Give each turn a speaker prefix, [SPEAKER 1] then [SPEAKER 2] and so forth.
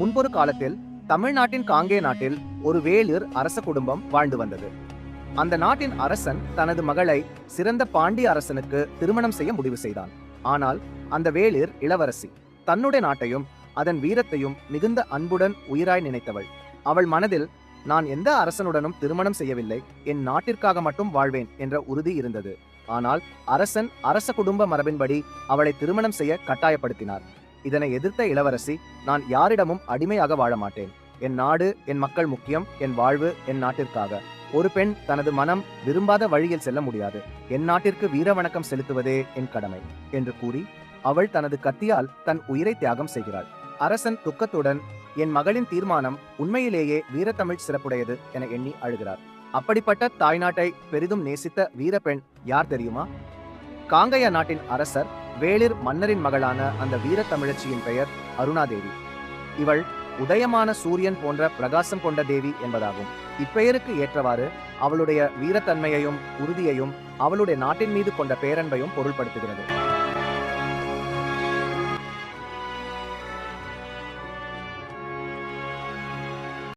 [SPEAKER 1] முன்பொரு காலத்தில் தமிழ்நாட்டின் காங்கே நாட்டில் ஒரு வேளிர் அரச குடும்பம் வாழ்ந்து வந்தது. அந்த நாட்டின் அரசன் தனது மகளை சிறந்த பாண்டிய அரசனுக்கு திருமணம் செய்ய முடிவு செய்தான். ஆனால் அந்த வேளிர் இளவரசி தன்னுடைய நாட்டையும் அதன் வீரத்தையும் மிகுந்த அன்புடன் உயிராய் நினைத்தவள். அவள் மனதில் நான் எந்த அரசனுடனும் திருமணம் செய்யவில்லை. என் நாட்டிற்காக மட்டும் வாழ்வேன் என்ற உறுதி இருந்தது. ஆனால் அரசன் அரச குடும்ப மரபின்படி அவளை திருமணம் செய்ய கட்டாயப்படுத்தினார். இதனை எதிர்த்த இளவரசி நான் யாரிடமும் அடிமையாக வாழ மாட்டேன். என் நாடு என் மக்கள் முக்கியம் என் வாழ்வு என் நாட்டிற்காக. ஒரு பெண் தனது மனம் விரும்பாத வழியில் செல்ல முடியாது. என் நாட்டிற்கு வீர வணக்கம் செலுத்துவதே என் கடமை என்று கூறி அவள் தனது கத்தியால் தன் உயிரை தியாகம் செய்கிறாள். அரசன் துக்கத்துடன் என் மகளின் தீர்மானம் உண்மையிலேயே வீரத்தமிழ் சிறப்புடையது என எண்ணி அழுகிறார். அப்படிப்பட்ட தாய்நாட்டை பெரிதும் நேசித்த வீரப்பெண் யார் தெரியுமா? காங்கய நாட்டின் அரசர் வேளிர் மன்னரின் மகளான அந்த வீரத்தமிழச்சியின் பெயர் அருணாதேவி. இவள் உதயமான சூரியன் போன்ற பிரகாசம் கொண்ட தேவி என்பதாகும். இப்பெயருக்கு ஏற்றவாறு அவளுடைய வீரத்தன்மையையும் உறுதியையும் அவளுடைய நாட்டின் மீது கொண்ட பேரன்பையும் பொருள்படுத்துகிறது.